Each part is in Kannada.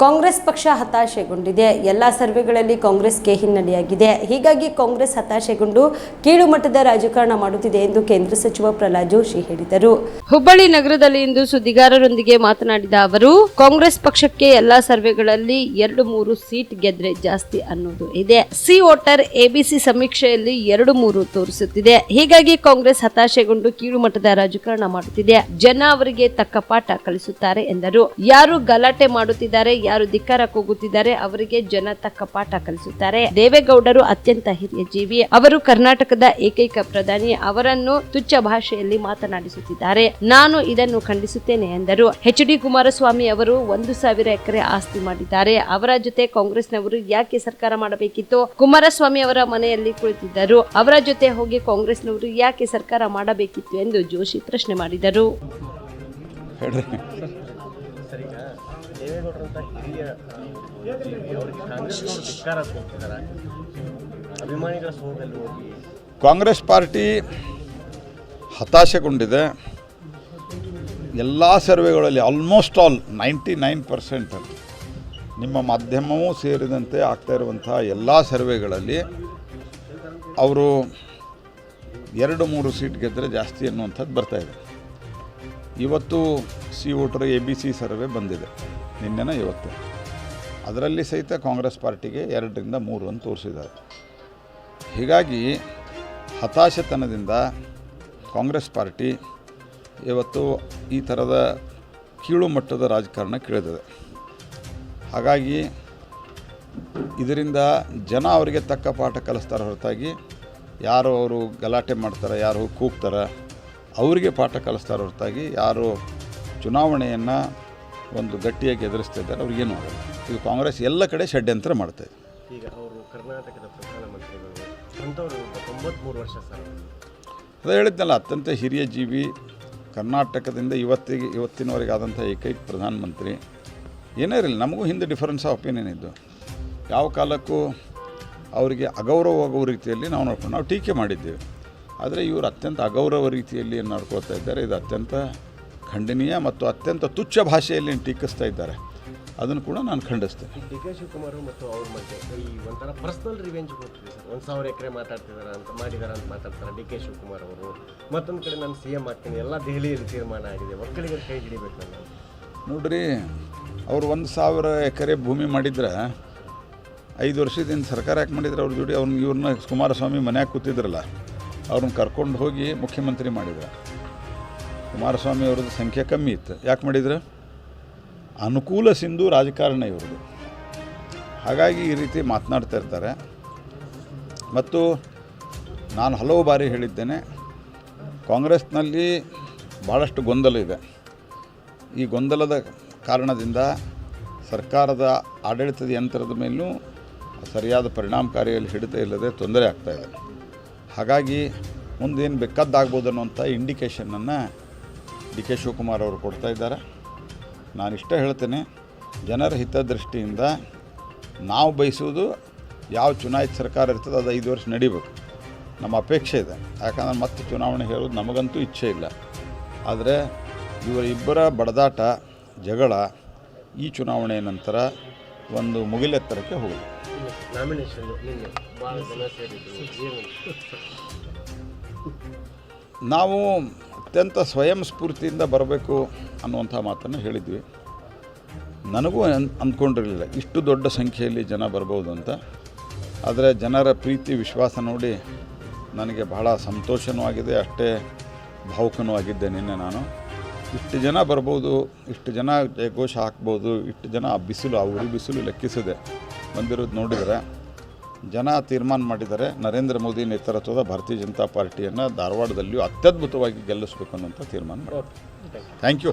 ಕಾಂಗ್ರೆಸ್ ಪಕ್ಷ ಹತಾಶೆಗೊಂಡಿದೆ. ಎಲ್ಲ ಸರ್ವೆಗಳಲ್ಲಿ ಕಾಂಗ್ರೆಸ್ಗೆ ಹಿನ್ನಡೆಯಾಗಿದೆ. ಹೀಗಾಗಿ ಕಾಂಗ್ರೆಸ್ ಹತಾಶೆಗೊಂಡು ಕೀಳು ಮಟ್ಟದ ರಾಜಕಾರಣ ಮಾಡುತ್ತಿದೆ ಎಂದು ಕೇಂದ್ರ ಸಚಿವ ಪ್ರಹ್ಲಾದ್ ಜೋಶಿ ಹೇಳಿದರು. ಹುಬ್ಬಳ್ಳಿ ನಗರದಲ್ಲಿ ಇಂದು ಸುದ್ದಿಗಾರರೊಂದಿಗೆ ಮಾತನಾಡಿದ ಅವರು, ಕಾಂಗ್ರೆಸ್ ಪಕ್ಷಕ್ಕೆ ಎಲ್ಲಾ ಸರ್ವೆಗಳಲ್ಲಿ ಎರಡು ಮೂರು ಸೀಟ್ ಗೆದ್ರೆ ಜಾಸ್ತಿ ಅನ್ನೋದು ಇದೆ. ಸಿ ವೋಟರ್ ಎಬಿಸಿ ಸಮೀಕ್ಷೆಯಲ್ಲಿ ಎರಡು ಮೂರು ತೋರಿಸುತ್ತಿದೆ. ಹೀಗಾಗಿ ಕಾಂಗ್ರೆಸ್ ಹತಾಶೆಗೊಂಡು ಕೀಳು ಮಟ್ಟದ ರಾಜಕಾರಣ ಮಾಡುತ್ತಿದೆ. ಜನ ಅವರಿಗೆ ತಕ್ಕ ಪಾಠ ಕಲಿಸುತ್ತಾರೆ ಎಂದರು. ಯಾರು ಗಲಾಟೆ ಮಾಡುತ್ತಿದ್ದಾರೆ ಯಾರು ಧಿಕ್ಕಾರ ಕೂಗುತ್ತಿದ್ದಾರೆ ಅವರಿಗೆ ಜನ ತಕ್ಕ ಪಾಠ ಕಲಿಸುತ್ತಾರೆ. ದೇವೇಗೌಡರು ಅತ್ಯಂತ ಹಿರಿಯ ಜೀವಿ. ಅವರು ಕರ್ನಾಟಕದ ಏಕೈಕ ಪ್ರಧಾನಿ. ಅವರನ್ನು ತುಚ್ಛ ಭಾಷೆಯಲ್ಲಿ ಮಾತನಾಡಿಸುತ್ತಿದ್ದಾರೆ. ನಾನು ಇದನ್ನು ಖಂಡಿಸುತ್ತೇನೆ ಎಂದರು. ಎಚ್ ಡಿ ಕುಮಾರಸ್ವಾಮಿ ಅವರು ಒಂದು ಸಾವಿರ ಎಕರೆ ಆಸ್ತಿ ಮಾಡಿದ್ದಾರೆ. ಅವರ ಜೊತೆ ಕಾಂಗ್ರೆಸ್ನವರು ಯಾಕೆ ಸರ್ಕಾರ ಮಾಡಬೇಕಿತ್ತು? ಕುಮಾರಸ್ವಾಮಿ ಅವರ ಮನೆಯಲ್ಲಿ ಕುಳಿತಿದ್ದರು. ಅವರ ಜೊತೆ ಹೋಗಿ ಕಾಂಗ್ರೆಸ್ನವರು ಯಾಕೆ ಸರ್ಕಾರ ಮಾಡಬೇಕಿತ್ತು ಎಂದು ಜೋಶಿ ಪ್ರಶ್ನೆ ಮಾಡಿದರು. ದೇವೇಗೌಡರಂತ ಹಿರಿಯ ಅವರಿಗೆ ಕಾಂಗ್ರೆಸ್ನವರು ಧಿಕ್ಕಾರ ಕೊಡ್ತಿದ್ದಾರೆ ಅಭಿಮಾನಿಗಳ ಸೋದಲ್ಲಿ ಹೋಗಿ. ಕಾಂಗ್ರೆಸ್ ಪಾರ್ಟಿ ಹತಾಶೆಗೊಂಡಿದೆ. ಎಲ್ಲ ಸರ್ವೆಗಳಲ್ಲಿ almost all ninety nine percent ನಿಮ್ಮ ಮಾಧ್ಯಮವೂ ಸೇರಿದಂತೆ ಆಗ್ತಾ ಇರುವಂಥ ಎಲ್ಲ ಸರ್ವೆಗಳಲ್ಲಿ ಅವರು ಎರಡು ಮೂರು ಸೀಟ್ ಗೆದ್ದರೆ ಜಾಸ್ತಿ ಅನ್ನುವಂಥದ್ದು ಬರ್ತಾಯಿದೆ ಇವತ್ತು C voter A B C survey ಬಂದಿದೆ. ನಿನ್ನೆನ ಇವತ್ತು. ಅದರಲ್ಲಿ ಸಹಿತ ಕಾಂಗ್ರೆಸ್ ಪಾರ್ಟಿಗೆ ಎರಡರಿಂದ ಮೂರು ಅಂತ ತೋರಿಸಿದ್ದಾರೆ. ಹೀಗಾಗಿ ಹತಾಶೆತನದಿಂದ ಕಾಂಗ್ರೆಸ್ ಪಾರ್ಟಿ ಇವತ್ತು ಈ ಥರದ ಕೀಳು ಮಟ್ಟದ ರಾಜಕಾರಣ ಕೇಳಿದಿದೆ. ಹಾಗಾಗಿ ಇದರಿಂದ ಜನ ಅವರಿಗೆ ತಕ್ಕ ಪಾಠ ಕಲಿಸ್ತಾರೆ ಹೊರತಾಗಿ ಯಾರು ಅವರು ಗಲಾಟೆ ಮಾಡ್ತಾರೆ, ಯಾರು ಕೂಗ್ತಾರೆ, ಅವರಿಗೆ ಪಾಠ ಕಲಿಸ್ತಾರೆ ಹೊರತಾಗಿ ಯಾರು ಚುನಾವಣೆಯನ್ನು ಒಂದು ಗಟ್ಟಿಯಾಗಿ ಎದುರಿಸ್ತಿದ್ದಾರೆ ಅವ್ರಿಗೇನು ಮಾಡೋದು? ಈಗ ಕಾಂಗ್ರೆಸ್ ಎಲ್ಲ ಕಡೆ ಷಡ್ಯಂತ್ರ ಮಾಡ್ತಾಯಿದೆ ಈಗ ಅವರು ಕರ್ನಾಟಕದ ಪ್ರಧಾನಮಂತ್ರಿಗಳು ಅಂಥವ್ರು ವರ್ಷ ಸರ್ ಅದೇ ಹೇಳಿದ್ನಲ್ಲ ಅತ್ಯಂತ ಹಿರಿಯ ಜೀವಿ ಕರ್ನಾಟಕದಿಂದ ಇವತ್ತಿಗೆ ಇವತ್ತಿನವರೆಗೆ ಆದಂಥ ಏಕೈಕ ಪ್ರಧಾನಮಂತ್ರಿ. ಏನೇ ಇರಲಿ ನಮಗೂ ಹಿಂದೆ ಡಿಫರೆನ್ಸ್ ಆಫ್ ಒಪಿನಿಯನ್ ಇದ್ದು ಯಾವ ಕಾಲಕ್ಕೂ ಅವರಿಗೆ ಅಗೌರವವಾಗುವ ರೀತಿಯಲ್ಲಿ ನಾವು ನೋಡ್ಕೊಂಡು ನಾವು ಟೀಕೆ ಮಾಡಿದ್ದೇವೆ. ಆದರೆ ಇವರು ಅತ್ಯಂತ ಅಗೌರವ ರೀತಿಯಲ್ಲಿ ಏನು ನಡ್ಕೊಳ್ತಾ ಇದ್ದಾರೆ ಇದು ಅತ್ಯಂತ ಖಂಡನೀಯ ಮತ್ತು ಅತ್ಯಂತ ತುಚ್ಛ ಭಾಷೆಯಲ್ಲಿ ಟೀಕಿಸ್ತಾ ಇದ್ದಾರೆ. ಅದನ್ನು ಕೂಡ ನಾನು ಖಂಡಿಸ್ತೇನೆ. ಡಿ ಕೆ ಶಿವಕುಮಾರ್ ಮತ್ತು ಅವ್ರ ಮಧ್ಯೆ ಈ ಒಂಥರ ಪರ್ಸನಲ್ ರಿವೆಂಜ್ ಹೋಗ್ತಿದೆ ಸರ್. ಒಂದು ಸಾವಿರ ಎಕರೆ ಮಾತಾಡ್ತಿದ್ದಾರೆ ಅಂತ ಮಾಡಿದಾರೆ ಅಂತ ಮಾತಾಡ್ತಾರೆ ಡಿ ಕೆ ಶಿವಕುಮಾರ್ ಅವರು. ಮತ್ತೊಂದು ಕಡೆ ನಾನು ಸಿ ಎಂ ಆಗ್ತೀನಿ. ಎಲ್ಲ ದೆಹಲಿಯಲ್ಲಿ ತೀರ್ಮಾನ ಆಗಿದೆ. ಒಕ್ಕಲಿಗರ ಕೈ ಹಿಡಿಬೇಕು ನಾನು. ನೋಡ್ರಿ ಅವ್ರು ಒಂದು ಸಾವಿರ ಎಕರೆ ಭೂಮಿ ಮಾಡಿದ್ರೆ ಐದು ವರ್ಷದಿಂದ ಸರ್ಕಾರ ಯಾಕೆ ಮಾಡಿದ್ರೆ ಅವ್ರ ಜೋಡಿ ಅವ್ರನ್ನ ಇವ್ರನ್ನ ಕುಮಾರಸ್ವಾಮಿ ಮನ್ಯಾಗ ಕೂತಿದ್ರಲ್ಲ ಅವ್ರನ್ನ ಕರ್ಕೊಂಡು ಹೋಗಿ ಮುಖ್ಯಮಂತ್ರಿ ಮಾಡಿದ್ರು. ಕುಮಾರಸ್ವಾಮಿ ಅವ್ರದ್ದು ಸಂಖ್ಯೆ ಕಮ್ಮಿ ಇತ್ತು. ಯಾಕೆ ಮಾಡಿದ್ರೆ? ಅನುಕೂಲ ಸಿಂಧು ರಾಜಕಾರಣ ಇವ್ರದ್ದು. ಹಾಗಾಗಿ ಈ ರೀತಿ ಮಾತನಾಡ್ತಾ ಇರ್ತಾರೆ. ಮತ್ತು ನಾನು ಹಲವು ಬಾರಿ ಹೇಳಿದ್ದೇನೆ, ಕಾಂಗ್ರೆಸ್ನಲ್ಲಿ ಭಾಳಷ್ಟು ಗೊಂದಲ ಇದೆ. ಈ ಗೊಂದಲದ ಕಾರಣದಿಂದ ಸರ್ಕಾರದ ಆಡಳಿತದ ಯಂತ್ರದ ಮೇಲೂ ಸರಿಯಾದ ಪರಿಣಾಮಕಾರಿಯಲ್ಲಿ ಹಿಡಿತ ಇಲ್ಲದೆ ತೊಂದರೆ ಆಗ್ತಾಯಿದೆ ಹಾಗಾಗಿ ಮುಂದೇನು ಬೇಕಾದ್ದಾಗ್ಬೋದು ಅನ್ನುವಂಥ ಇಂಡಿಕೇಷನನ್ನು ಡಿ ಕೆ ಶಿವಕುಮಾರ್ ಅವರು ಕೊಡ್ತಾ ಇದ್ದಾರೆ. ನಾನು ಇಷ್ಟೇ ಹೇಳ್ತೇನೆ ಜನರ ಹಿತದೃಷ್ಟಿಯಿಂದ ನಾವು ಬಯಸುವುದು ಯಾವ ಚುನಾಯಿತ ಸರ್ಕಾರ ಇರ್ತದೆ ಅದು ಐದು ವರ್ಷ ನಡಿಬೇಕು. ನಮ್ಮ ಅಪೇಕ್ಷೆ ಇದೆ. ಯಾಕಂದ್ರೆ ಮತ್ತೆ ಚುನಾವಣೆ ಹೇಳೋದು ನಮಗಂತೂ ಇಚ್ಛೆ ಇಲ್ಲ. ಆದರೆ ಇವರ ಇಬ್ಬರ ಬಡದಾಟ ಜಗಳ ಈ ಚುನಾವಣೆ ನಂತರ ಒಂದು ಮುಗಿಲೆತ್ತರಕ್ಕೆ ಹೋಗಿದೆ. ನಾವು ಅತ್ಯಂತ ಸ್ವಯಂ ಸ್ಫೂರ್ತಿಯಿಂದ ಬರಬೇಕು ಅನ್ನುವಂಥ ಮಾತನ್ನು ಹೇಳಿದ್ವಿ. ನನಗೂ ಅನ್, ಅಂದ್ಕೊಂಡಿರಲಿಲ್ಲ. ಇಷ್ಟು ದೊಡ್ಡ ಸಂಖ್ಯೆಯಲ್ಲಿ ಜನ ಬರ್ಬೋದು ಅಂತ. ಆದರೆ ಜನರ ಪ್ರೀತಿ, ವಿಶ್ವಾಸ ನೋಡಿ ನನಗೆ ಬಹಳ ಸಂತೋಷನೂ ಆಗಿದೆ, ಅಷ್ಟೇ ಭಾವುಕನೂ ಆಗಿದ್ದೆ ನಿನ್ನೆ ನಾನು. ಇಷ್ಟು ಜನ ಬರ್ಬೋದು, ಇಷ್ಟು ಜನ ಜಯಘೋಷ ಹಾಕ್ಬೋದು, ಇಷ್ಟು ಜನ ಆ ಬಿಸಿಲು, ಆ ಉರಿ ಬಿಸಿಲು ಲೆಕ್ಕಿಸಿದೆ ಬಂದಿರೋದು ನೋಡಿದರೆ ಜನ ತೀರ್ಮಾನ ಮಾಡಿದ್ದಾರೆ. ನರೇಂದ್ರ ಮೋದಿ ನೇತೃತ್ವದ ಭಾರತೀಯ ಜನತಾ ಪಾರ್ಟಿಯನ್ನು ಧಾರವಾಡದಲ್ಲಿಯೂ ಅತ್ಯದ್ಭುತವಾಗಿ ಗೆಲ್ಲಿಸಬೇಕು ಅನ್ನೋಂಥ ತೀರ್ಮಾನ ಮಾಡಿದ್ದಾರೆ. Thank you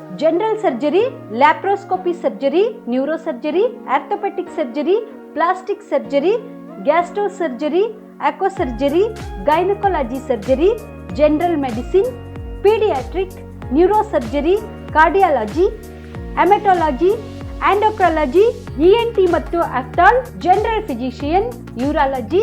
general surgery laparoscopy surgery neuro surgery orthopaedic surgery plastic surgery gastro surgery aqua surgery gynaecology surgery general medicine paediatric neurosurgery cardiology haematology endocrinology ENT ಮತ್ತು ಅಫ್ಟಾಲ್ ಜನರಲ್ ಫಿಸಿಷಿಯನ್ ಯೂರಾಲಜಿ